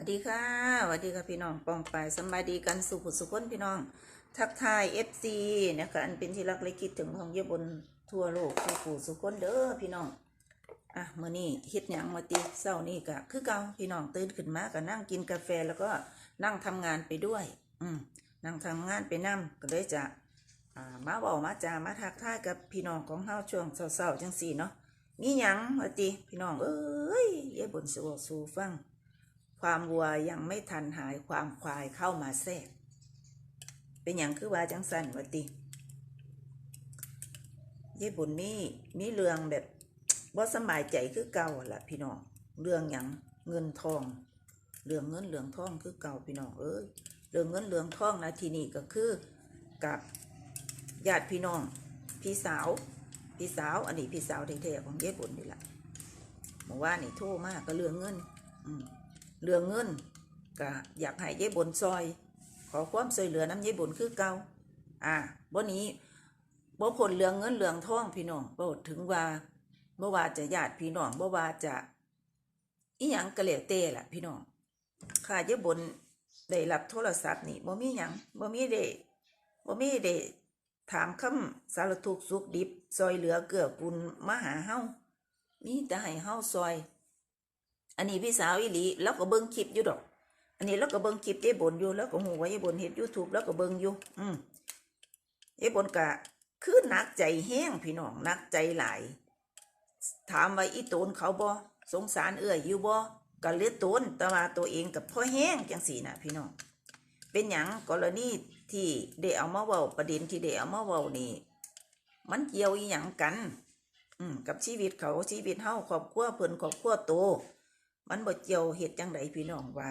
วัสดีค่ะสวัสดีค่ะพี่น้องปองไปสบายดีกันสุขสุขคนพี่น้อง ทักทายเอฟซีนะคะอันเป็นที่รักและคิดถึงของเยบนทั่วโลกสุขสุขคนเด้อพี่น้องอะมื้อนี้เฮ็ดหยังมาติเช้านี้ก็คือเก่าพี่น้องตื่นขึ้นมาก็นั่งกินกาแฟแล้วก็นั่งทำงานไปด้วย อืมนั่งทำงานไปนํก็เลยจะอ่ามาเว้ามาจามาทักทายกับพี่น้องของเฮาช่วงเช้าๆจังซี่เนาะมีหยังว่าติพี่น้องเอ้ยเยบนสิเว้าสู่ฟัง ความวัวยังไม่ทันหายความควายเข้ามาแทรก เป็นอย่างคือว่าจังสันวติเย่บุญนี่มีเรื่องแบบว่าสำบายใจคือเก่าละพี่น้องเรื่องอย่างเงินทอง เรื่องเงินเรื่องทองคือเก่าพี่น้องเอ้ยเรื่องเงินเรื่องทองนะทีนี้ก็คือกับญาติพี่น้อง พี่สาวพี่สาวอันนี้พี่สาวแท้ๆของเย่บุญนี่แหละเมื่านี่โทรมากก็เรื่องเงิน อืม เรื่องเงินก็อยากให้ยายบนซอย ขอความช่วยเหลือน้ำยายบนคือเก่าอ่าบ่นี้บ่พ้นเรื่องเงินเรื่องทองพี่น้องบ่ถึงว่าบ่ว่าจะญาติพี่น้องบ่ว่าจะอีหยังก็แล้วแต่ล่ะพี่น้องข้ายายบนได้รับโทรศัพท์นี่บ่มีหยังบ่มีได้บ่มีได้ถามคำสารทุกสุขดิบซอยเหลือเกื้อกูลมาหาเฮามีแต่ให้เฮาซอย อันนี้พี่สาวอีหลีแล้วก็เบิ่งคลิปอยู่ดอก อันนี้แล้วก็เบิ่งคลิปยายบนอยู่แล้วก็หูไว่ายายบนเห็นยูทูบแล้วก็เบิ่งอยู่ อืมยายบนกะคือหนักใจแห้งพี่น้องนักใจหลาย ถามว่าอีโตนเขาบ่สงสารเอื้อยอยู่บ่ก็เลือดตนแต่ว่าตัวเองกับพ่อแห้งจังสีน่ะพี่น้องเป็นหยังกรณีที่ได้เอามาเว้าประเด็นที่ได้เอามาเว้านี่มันเกี่ยวอีหยังกัน อืมกับชีวิตเขาชีวิตเฮาครอบครัวเพิ่นครอบครัวโต มันบ่เกี่ยวเหตุจังใดพี่น้องว่า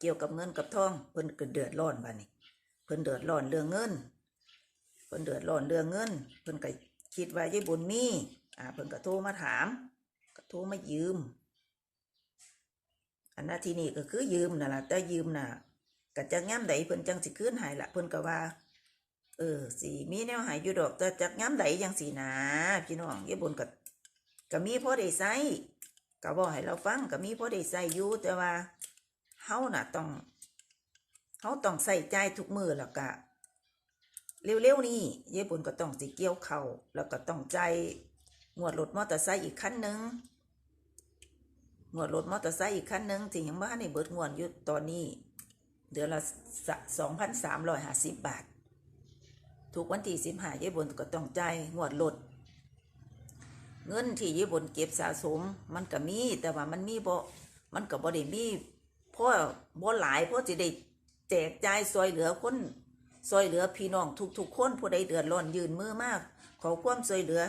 เกี่ยวกับเงินกับทองเพิ่นก็เดือดร้อนบัดนี้เพิ่นเดือดร้อนเรื่องเงินเพิ่นเดือดร้อนเรื่องเงิน เพิ่นก็คิดว่ายายบุญมีอ่าเพิ่นก็โทรมาถามก็โทรมายืม อันนาทีนี้ก็คือยืมนั่นล่ะแต่ยืมน่ะก็จักยามใดเพิ่นจังสิคืนให้ล่ะเพิ่นก็ว่า เออสิมีแนวหายอยู่ดอกแต่จักยามใดจังสินะพี่น้องยายบุญก็ก็มีพอได้ใช้ ก็บอกให้เราฟังก็มีพอได้ใส่อยู่แต่ว่าเฮาน่ะต้องเฮาต้องใส่ใจทุกมือแล้วก็เร็วๆนี้ยายบุญก็ต้องสิเกี่ยวเข่าแล้วก็ต้องใจายงวดรถมอเตอร์ไซค์อีกคันหนึ่งงวดรถมอเตอร์ไซค์อีกคันหนึ่งที่ยังบ่ทันได้เบิดงวดอยู่ตอนนี้ เดือนละสองพันสามร้อยห้าสิบบาท ทุกวันที่สิบห้ายายบุญก็ต้องใจงวดรถ เงินที่ญี่ปุ่นเก็บสะสม มันก็มีแต่ว่ามันมีบ่มันก็บ่ได้มีเพราะบ่หลายเพราะสิได้แจกจ่ายซอยเหลือคนซอยเหลือพี่น้องทุกๆคนผู้ใดเดือดร้อนยืนมือมาก ขอความช่วยเหลือ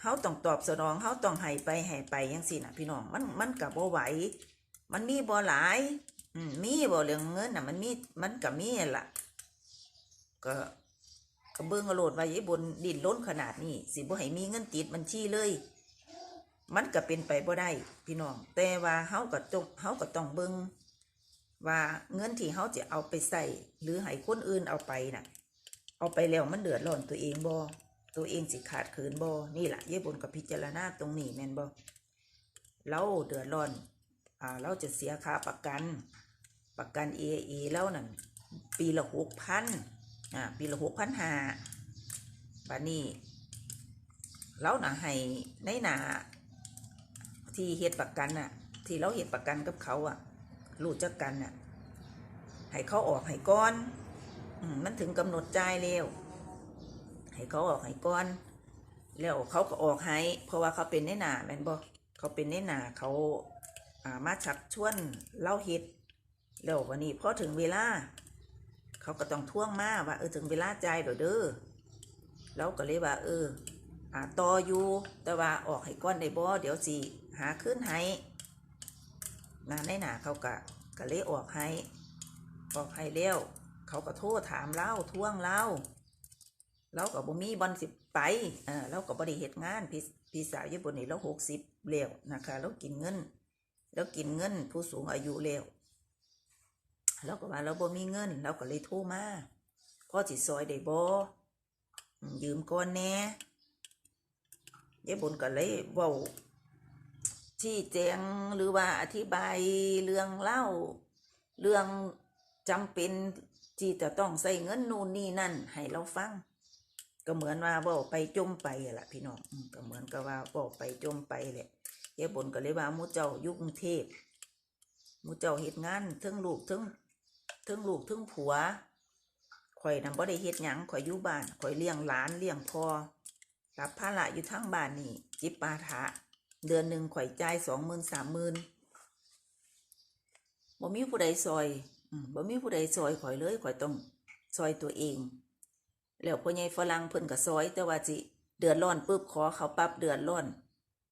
เฮาต้องตอบสนองเฮาต้องให้ไปให้ไปจังซี่น่ะพี่น้องมันมันก็บ่ไหวมันมีบ่หลายอืมมีบ่เรื่องเงินน่ะมันมีมันก็มีนั่นล่ะก็ ก็เบิ่งเอาโลดว่าไอ้บนดินล้นขนาดนี้สิบ่ให้มีเงินติดบัญชีเลย มันก็เป็นไปบ่ได้พี่น้อง แต่ว่าเฮาก็ต้องเฮาก็ต้องเบิ่งว่าเงินที่เฮาจะเอาไปใส่หรือให้คนอื่นเอาไปน่ะ เอาไปแล้วมันเดือดร้อนตัวเองบ่ตัวเองสิขาดเขินบ่นี่แหละยายบนก็พิจารณาตรงนี้แม่นบ่เราเดือดร้อนอ่าเราจะเสียค่าประกัน ประกัน AAE แล้วนั่นปีละหกพัน อ่าปีละหกพันหาบานี้เราหนาให้ในหนาที่เฮ็ดประกันน่ะ ที่เราเฮ็ดประกันกับเขาอะรู้จักกันน่ะให้เขาออกให้ก้อนอืมมันถึงกำหนดจ่ายแล้วให้เขาออกให้ก้อน แล้วเขาก็ออกให้เพราะว่าเขาเป็นในหนาแม่นบ่เขาเป็นในหนาเขาอ่ามาชักชวนเล่าเฮ็ดแล้ววันนี้พอถึงเวลา เขาก็ต้องท่วงมาว่าเออถึงเวลาใจเด้อเด้อแล้วก็เลยว่า เอออ่าต่ออยู่ แต่ว่าออกให้ก้อนได้บ่เดี๋ยวสิหาขึ้นให้นะในหนาเขาก็ก็เลยออกให้ออกให้แล้วเขาก็โทรถามเล่าท่วงเล่าเราก็บ่มีบอลสิบไปเออเราก็บ่ได้เฮ็ดงานพี่พี่สาวญี่ปุ่นนี่เราหกสิบแล้วนะคะเรากินเงิน แล้วกินเงินผู้สูงอายุแล้ว เราก็ว่าเราบ่มีเงิน เราก็เลยโทรมาพ่อสิซอยได้บ่ยืมก่อนแน่ยายบุญก็เลยว้าชี้แจงหรือว่าอธิบายเรื่องเล่า เรื่องจำเป็นที่จะต้องใส่เงินนู่นนี่นั่น ให้เราฟัง ก็เหมือนว่าเว่าไปจมไปอะล่ะพี่น้องก็เหมือนกับว่าเว่าไปจมไปแหละยายบนก็เลยว่ามูเจ้ายุกรุงเทพมูเจ้าเฮ็ดงานทั้งลูกทั้ง ทั้งลูกทั้งผัวข่อยนำบ่ได้เฮ็ดหยังข่อยอยู่บ้านข่อยเลี้ยงหลานเลี้ยงพ่อรับภาระอยู่ทั้งบ้านนี่จิปาถะเดือนหนึ่งข่อยจ่ายสองหมื่นสามหมื่นบ่มีผู้ใดซอยบ่มีผู้ใดซอยข่อยเลยข่อยต้องซอยตัวเอง แล้วพ่อใหญ่ฝรั่งเพิ่นก็ซอย แต่ว่าสิเดือดร้อนปุ๊บขอเขาปรับเดือดร้อน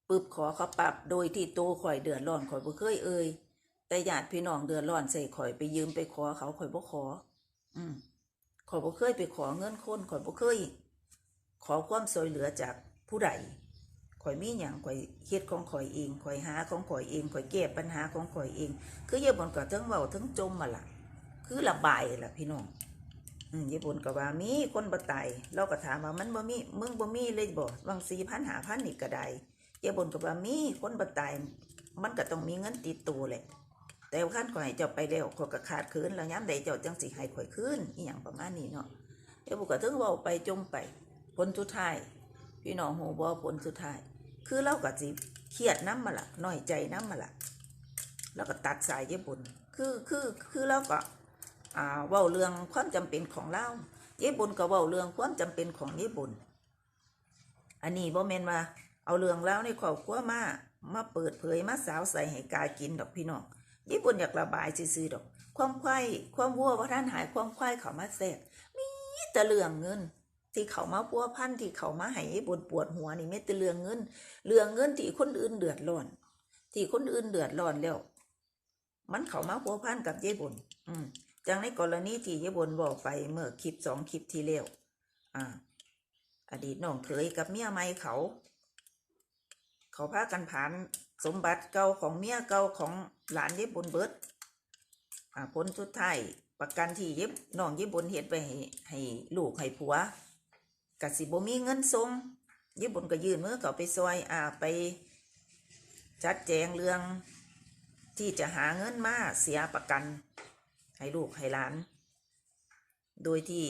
ปุ๊บขอเขาปรับโดยที่โตข่อยเดือดร้อนข่อยบ่เคยเอ่ย แต่ญาติพี่น้องเดือดร้อนใส่ข่อยไปยืมไปขอเขาข่อยบ่ขอ อืมข่อยบ่เคยไปขอเงินคนข่อยบ่เคย ขอความช่วยเหลือจากผู้ใดข่อยมีหยังข่อยเฮ็ดของข่อยเองข่อยหาของข่อยเองข่อยแก้ปัญหาของข่อยเอง คืออย่บนก็ทั้งเว้าทั้งจมมาล่ะคือระบายล่ะพี่น้องอืมญี่ปุ่นก็ว่ามีคนบ่ตายเราก็ถามว่ามันบ่มีมึงบ่มีเลยบ่วังสี่พันหาพันนี่ก็ได้ญี่ปุ่นก็ว่ามีคนบ่ตายมันก็ต้องมีเงินติดตัวแหละ แต่ว่าคันข่อยให้เจ้าไปแล้วข่อยก็ขาดคืนแล้วยามใดเจ้าจังสิให้ข่อยคืนอีหยังประมาณนี้เนาะเดี๋ยวบุกก็ถึงเว้าไปจมไปผลสุดท้ายพี่น้องฮู้บ่ผลสุดท้าย คือเราก็สิเครียดน้ำมาล่ะน้อยใจน้ำมาละแล้วก็ตัดสายญี่ปุ่นคือคือคือเราก็อ่าเว้าเรื่องความจำเป็นของเราญี่ปุ่นก็เว้าเรื่องความจำเป็นของญี่ปุ่นอันนี้บ่แม่นว่าเอาเรื่องแล้วในครอบครัวมามาเปิดเผยมาสาวใส่ให้กายกินดอกพี่น้อง ญี่ปุ่นอยากระบายซื่อๆดอก ความควายความวัวว่าท่านหายความควายเขามาแทรกมีแต่เรื่องเงิน ที่เขามาพัวพันที่เขามาห้ญี่ปุ่นปวดหัวนี่ไมีแต่เรื่องเงิน เรื่องเงินที่คนอื่นเดือดร้อน ที่คนอื่นเดือดร้อนแล้ว มันเขามาพัวพันกับญี่ปุ่นอืมจังในกรณีที่ยายบนบอกไปเมื่อคลิปสองคลิปที่แล้วอ่า อดีตน้องเคยกับเมียใหม่เขา เขาพากันผ่าน สมบัติเก่าของเมียเก่าของหลานเยายบนเบิดอ่าผลสุดท้ายประกันที่เย็บน้องเยายบนเฮ็ดไปให้ให้ลูกให้ผัวกสิบ่มีเงินส่งยายบนก็ยื่นมือเขาไปซอยอ่าไปจัดแจงเรื่องที่จะหาเงินมาเสียประกัน ให้ลูกให้หลาน โดยที่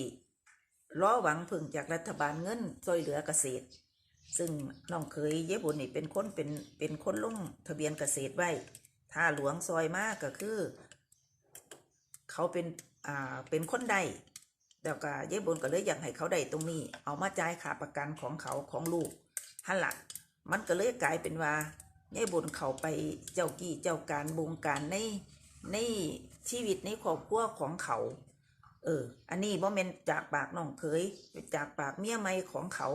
ล้อหวังพึ่งจากรัฐบาลเงินช่วยเหลือเกษตร ซึ่งน้องเคยเย็บุญนี่เป็นคนเป็นเป็นคนลงทะเบียนเกษตรไว้ถ้าหลวงซอยมากก็คือ เขาเป็นอ่าเป็นคนใดแล้วก็เย็บุญก็เลยอยากให้เขาได้ตรงนี้ เอามาจ่ายค่าประกันของเขาของลูกฮันละมันก็เลยกลายเป็นว่าเย็บุญเขาไปเจ้ากี้เจ้าการบงการในในชีวิตในครอบครัวของเขา เออ อันนี้บ่แม่นจากปากน้องเคย จากปากเมียใหม่ของเขา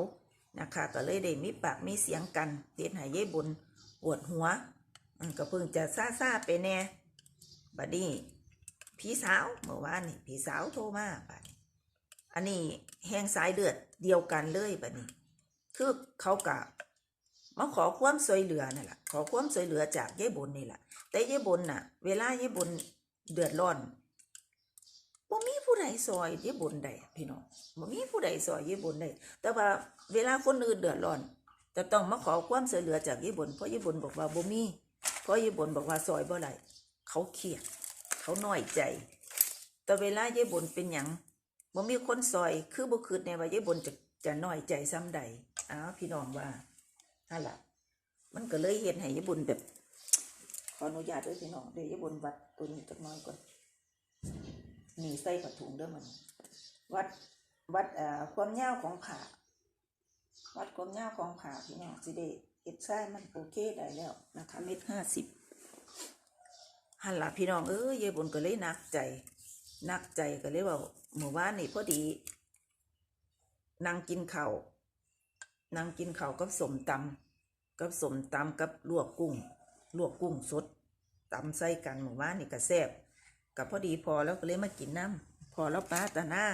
นะคะก็เลยได้มีปากมีเสียงกันเฮ็ดให้ยายบุญปวดหัวก็เพิ่งจะซาซาไปแน่บัดนี้พี่สาวเมื่อวานนี่พี่สาวโทรมาบัดอันนี้แห้งสายเลือดเดียวกันเลยบัดนี้ คือเขากะมาขอความช่วยเหลือนั่นแหละขอความช่วยเหลือจากเยายบุญนี่แหละแต่เยายบุญน่ะ เวลาเยายบุญเดือดร้อน บ่มีผู้ใดซอยยายบุญได้พี่น้องบ่มีผู้ใดซอยยายบุญได้แต่ว่าเวลาคนอื่นเดือดร้อนจะต้องมาขอความช่วยเหลือจากยายบุญเพราะยายบุญบอกว่าบ่มีเพราะยายบุญบอกว่าซอยบ่ได้เขาเครียดเขาน้อยใจ แต่เวลายายบุญเป็นหยังบ่มีคนซอยคือบ่คิดแน่ว่ายายบุญจะจะน้อยใจซ้ำใดอ้าวพี่น้องว่านั่นล่ะมันก็เลยเห็นให้ยายบุญแบบขออนุญาตด้วยพี่น้องเดี๋ยวยายบุญวัดตัวนี้จักน้อยก่อน นี่ใส่ผ้าถุงเด้อมันวัดวัดเอ่อความยาวของผ่าวัดความยาวของผ่าพี่น้องสิได้เก็บไส้มันโอเคได้แล้วนะคะเม็ดห้าสิบหันละพี่น้องเอ้ยยายบุญก็เลยนักใจนักใจก็เลยว่าเมื่อวานนี่พอดีนั่งกินข้าวนั่งกินข้าวกับสมตำกับสมตำกับลวกกุ้ง ลวกกุ้งสดตำใส่กันหมู่บ้านนี่ก็แซ่บ กับพอดีพอแล้วก็เลยมากินน้ำพอแล้วป้าตาหน้า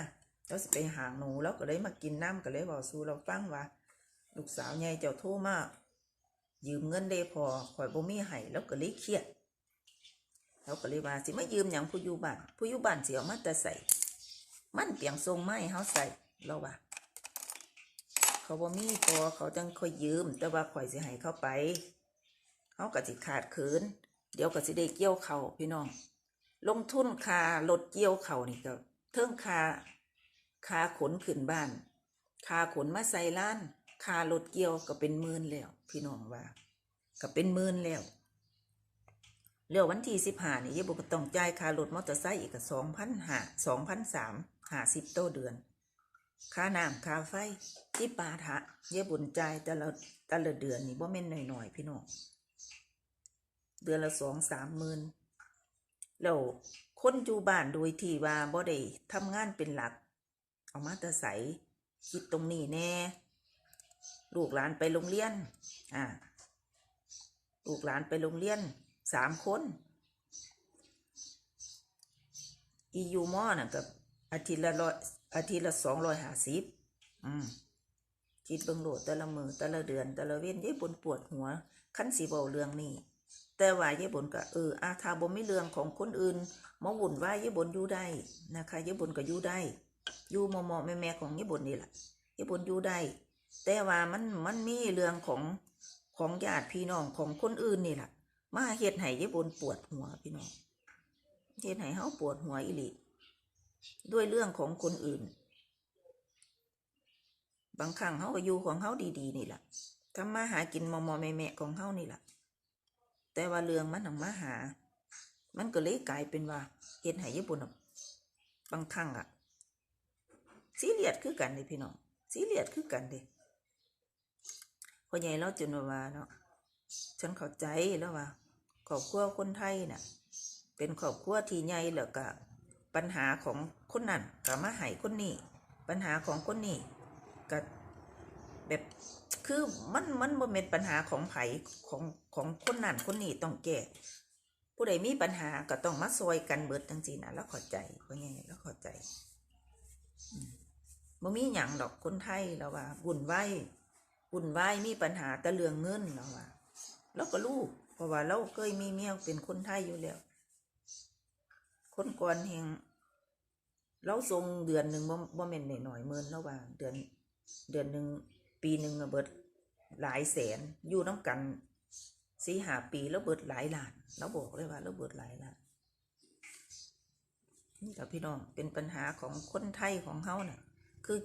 แล้วสิไปหางหนูแล้วก็เลยมากินน้ำก็เลยบอกสู้เราฟังว่าลูกสาวใหญ่เจ้าโทรมาก ยืมเงินได้พอข่อยบ่มีให้แล้วก็เลยเครียดแล้วก็เลยว่าสิมายืมหยังผู้อยู่บ้านผู้อยู่บ้านสิเอามาแต่ใส่ มันเปียงทรงไม้เฮาใส่เราว่าเขาบ่มีพอเขาจังค่อยยืม แต่ว่าข่อยสิให้เขาไปเฮาก็สิขาดเขินเดี๋ยวก็สิได้เกี่ยวเขาพี่น้อง ลงทุนคารถเกี่ยวเขานี่ก็เทิงคาคาขนขึ้นบ้านคาขนมาใส่ล้านคารถเกี่ยวก็เป็นหมื่นแล้ว พี่น้องว่า ก็เป็นหมื่นแล้วเรียววันที่สิบห้านี่ยายบุกต้องจ่ายค่ารถมอเตอร์ไซค์อีกสองพันห้าสองพันสามห้าสิบโตเดือน ค่าน้ำค่าไฟที่ปาทะเยบุญจ่ายแต่ละแต่ละเดือนนี่บ่แม่นหน่อยๆพี่น้องเดือนละสองสามหมื่น แล้วคนอยู่บ้านโดยที่ว่าบ่ได้ทำงานเป็นหลัก เอามาแต่ใสคิดตรงนี้แน่ ลูกหลานไปโรงเรียน อ่า ลูกหลานไปโรงเรียนสามคนอียูมอน่ะกับอาทิตย์ละร้อยอาทิตย์ละสองร้อยห้าสิบอืมคิดเบิ่งโหลดแต่ละมือแต่ละเดือนแต่ละเว้นยายบนปวดหัวคันสีเบาเรื่องนี้ แต่ว่ายายบนก็เอออาทาบ่ไม่เรื่องของคนอื่นมาวุ่นวายยายบนอยู่ได้นะคะยายบนก็อยู่ได้ อยู่มอมอแม่แม่ของยายบนนี่แหละยายบนอยู่ได้ แต่ว่ามันมันมีเรื่องของของญาติพี่น้องของคนอื่นนี่แหละมาเฮ็ดให้ยายบนปวดหัวพี่น้องเฮ็ดให้เฮาปวดหัวอีหลีด้วยเรื่องของคนอื่น บางครั้งเฮาก็อยู่ของเฮาดีๆนี่แหละทำมาหากินมอมอแม่แม่ของเฮานี่แหละ แต่ว่าเรื่องมันนำมาหา มันก็เลยกลายเป็นว่าเฮ็ดให้ยายบนน่ะบางครั้งอะซีเรียสคือกันเลยพี่น้องซีเรียสคือกันเด้พ่อใหญ่เราจนว่าเนาะฉันเข้าใจแล้วว่าครอบครัวคนไทยน่ะ เป็นครอบครัวที่ใหญ่แล้วก็ปัญหาของคนนั้นก็มาให้คนนี้ ปัญหาของคนนี้ก็ แบบคือมันมันบ่เป็นปัญหาของไผของของคนนั้นคนนี้ต้องแก้ผู้ใดมีปัญหาก็ต้องมาซอยกันเบิดจังซี่นะแล้วเข้าใจพ่อใหญ่แล้วเข้าใจบ่มีหยังดอกคนไทยแล้วว่าวุ่นวายวุ่นวายมีปัญหาแต่เรื่องเงินเราว่าเราก็รู้เพราะว่าเราเคยมีเมียเป็นคนไทยอยู่แล้ว คนก่อนแห่งเราส่งเดือนหนึ่งบ่บ่แม่นหน่อยๆหมื่นแล้วว่าเดือนเดือนหนึ่ง ปีหนึ่งเบิดหลายแสนอยู่น้ำกันสี่หาปีแล้วเบิดหลายล้านเราบอกเลยว่าเราเบิดหลายล้านนี่กับพี่น้องเป็นปัญหาของคนไทยของเฮาน่ะ คือ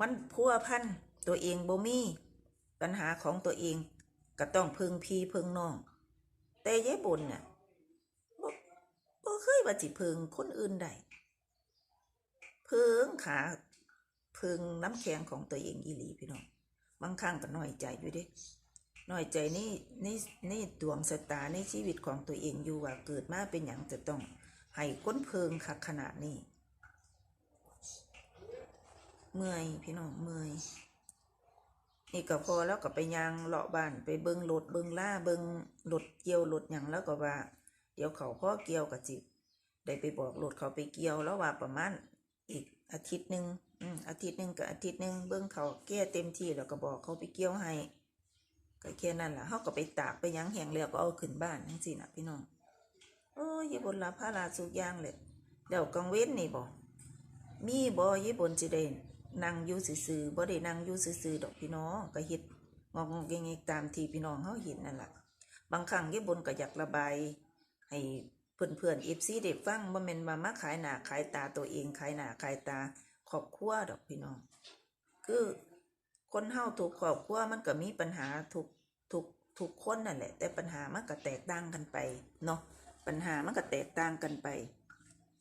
มันพัวพันตัวเองบ่มีปัญหาของตัวเองก็ต้องพึงพี่พึงน้อง แต่ยายบุญเนี่ยบ่เคยว่าจิพึงคนอื่นใดพึงขา พึงน้ำแข็งของตัวเองอีหลีพี่น้องบางครั้งก็น้อยใจอยู่ด้น้อยใจนี่นี่นี่ดวงสตาในชีวิตของตัวเองอยู่ว่าเกิดมาเป็นอย่างจะต้องให้ก้นเพิงคักขนาดนี้ เมื่อยพี่น้องเมื่อยนี่ก็พอแล้วก็ไปยางเลาะบ้านไปเบิงรถเบิงล่าเบิงรถเกี่ยวรถหยังแล้วก็ว่า เดี๋ยวเขาพ่อเกี่ยวกับจิได้ไปบอกรถเขาไปเกี่ยวแล้วว่าประมาณอีก อาทิตย์หนึ่งอืมอาทิตย์หนึ่งกับอาทิตย์หนึ่งเบิ้องเขาแก้เต็มที่แล้วก็บอกเขาไปเกี่ยวให้ก็แค่นั้นแหละเขาก็ไปตากไปยั้งแห้งแล้วก็เอาขึ้นบ้านทั้งสี่นะพี่น้องโอ้ยอยบนลาพาลาสุกอยางเลยเดี๋ยวกังเว้นนี่บอกมีบ่ญี่ปุ่นสิได้นั่งอยู่ซื่อๆบ่ได้นั่งอยู่ซื่อๆดอกพี่น้องก็เฮ็ดงอกๆแงกๆตามที่พี่น้องเฮาเห็นนั่นแหละบางครั้งญี่ปุ่นก็อยากระบายให้ เพื่อนๆ FC ได้ฟังบ่แม่นมามาขายหนาขายตาตัวเองขายหนาขายตาครอบครัวดอกพี่น้อง คือคนเฮาทุกครอบครัวมันก็มีปัญหาทุกทุกทุกคนนั่นแหละ แต่ปัญหามันก็แตกต่างกันไปเนาะปัญหามันก็แตกต่างกันไป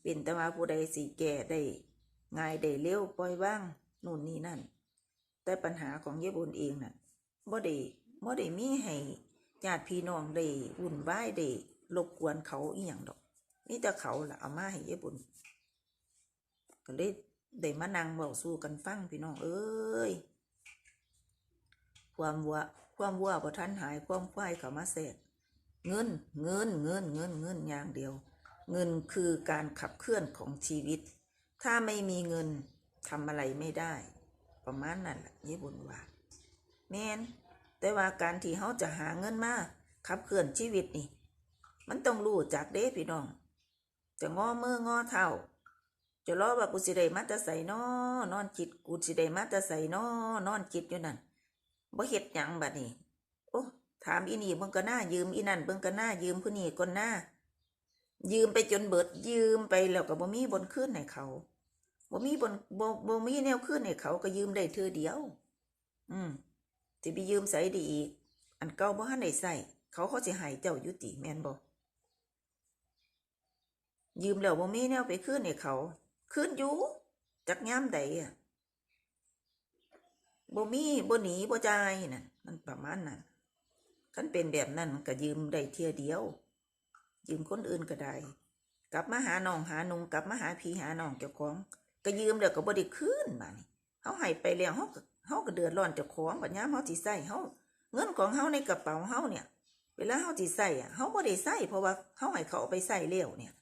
เป็นแต่ว่าผู้ใดสีแก่ได้ง่ายได้เร็วปล่อยว่างนู่นนี่นั่น แต่ปัญหาของเยบุญเองน่ะบ่ได้บ่ได้มีให้ญาติพี่น้องได้วุ่นวายได้ รบกวนเขาอีหยังดอกมีแต่เขาละเอามาให้เยบุญก็เลยได้มานั่งเว้าสู่กันฟังพี่น้องเอ้ยความวัวความวัวบ่ทันหายความควายเขามาแทรกเงินเงินเงินเงินเงินอย่างเดียว เงินคือการขับเคลื่อนของชีวิต ถ้าไม่มีเงินทำอะไรไม่ได้ ประมาณนั้นแหละยี่บุญว่าแม่นแต่ว่าการที่เขาจะหาเงินมาขับเคลื่อนชีวิตนี่ มันต้องรู้จากเด้พี่น้อง จะงอมืองอเท้าจะรอว่ากูสิได้มาแตะใส่นอนอนจิตกูสิได้มาแตะใส่นอนอนจิตอยู่นั่นบ่เฮ็ดหยังบัดนี้โอ้ถามอีนี่เบิ่งก็หน้ายืมอีนั่นเบิ่งก็หน้ายืมผู้นี้ก็หน้ายืมไปจนเบิดยืมไปแล้วก็บ่มีบนขึ้นให้เขาบ่มีบนบ่บ่มีแนวขึ้นให้เขาก็ยืมได้เทื่อเดียว อืมสิไปยืมใส่ดีอีก อันเก่าบ่ทันได้ใส่เขาเขาสิให้เจ้ายู่ติแม่นบ่ ยืมแล้วบ่มีแนวไปคืนให้เขาคืนอยู่จักยามใดอะบ่มีบ่หนีบ่จ่ายน่ะ มันประมาณนั้นคันเป็นแบบนั้นก็ยืมได้เที่ยเดียว ยืมคนอื่นก็ได้กลับมาหาน้องหานุงกลับมาหาพี่หาน้องเจ้าของ ก็ยืมแล้วก็บ่ได้คืนบานี้เฮาให้ไปแล้วเฮาเฮาก็เดือดร้อนเจ้าของบัดยามเฮาสิใช้เฮาเงินของเฮาในกระเป๋าเฮาเนี่ย เวลาเฮาสิใช้อะเฮาบ่ได้ใช้เพราะว่าเฮาให้เขาเอาไปใช้แล้วเนี่ย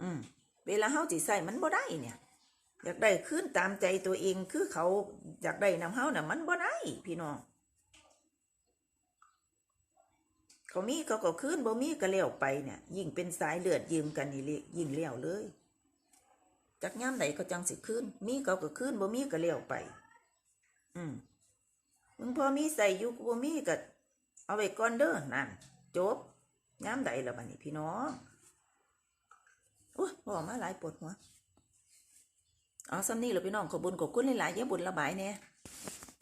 อืมเวลาเฮาสิใช้มันบ่ได้เนี่ย อยากได้คืนตามใจตัวเองคือเขาอยากได้นำเฮาน่ะมันบ่ได้พี่น้องเขามีเขาก็คืนบ่มีก็แล้วไปเนี่ย ยิ่งเป็นสายเลือดยืมกันนี่เลยยิ่งแล้วเลยจักย่ามใดก็จังสิคืนมีเขาก็คืนบ่มีก็แล้วไป อืมมึงพอมีใส่อยู่กูบ่มีก็เอาไว้ก่อนเด้อนั่นจบย่ามใดละบัดนี้พี่น้อง โอ้ยบอกมาหลายปวดหัว อ๋อซ้ำนี่เหรอพี่น้องขอบุญขอบคุณหลายๆเยอะบุญระบายเนี่ย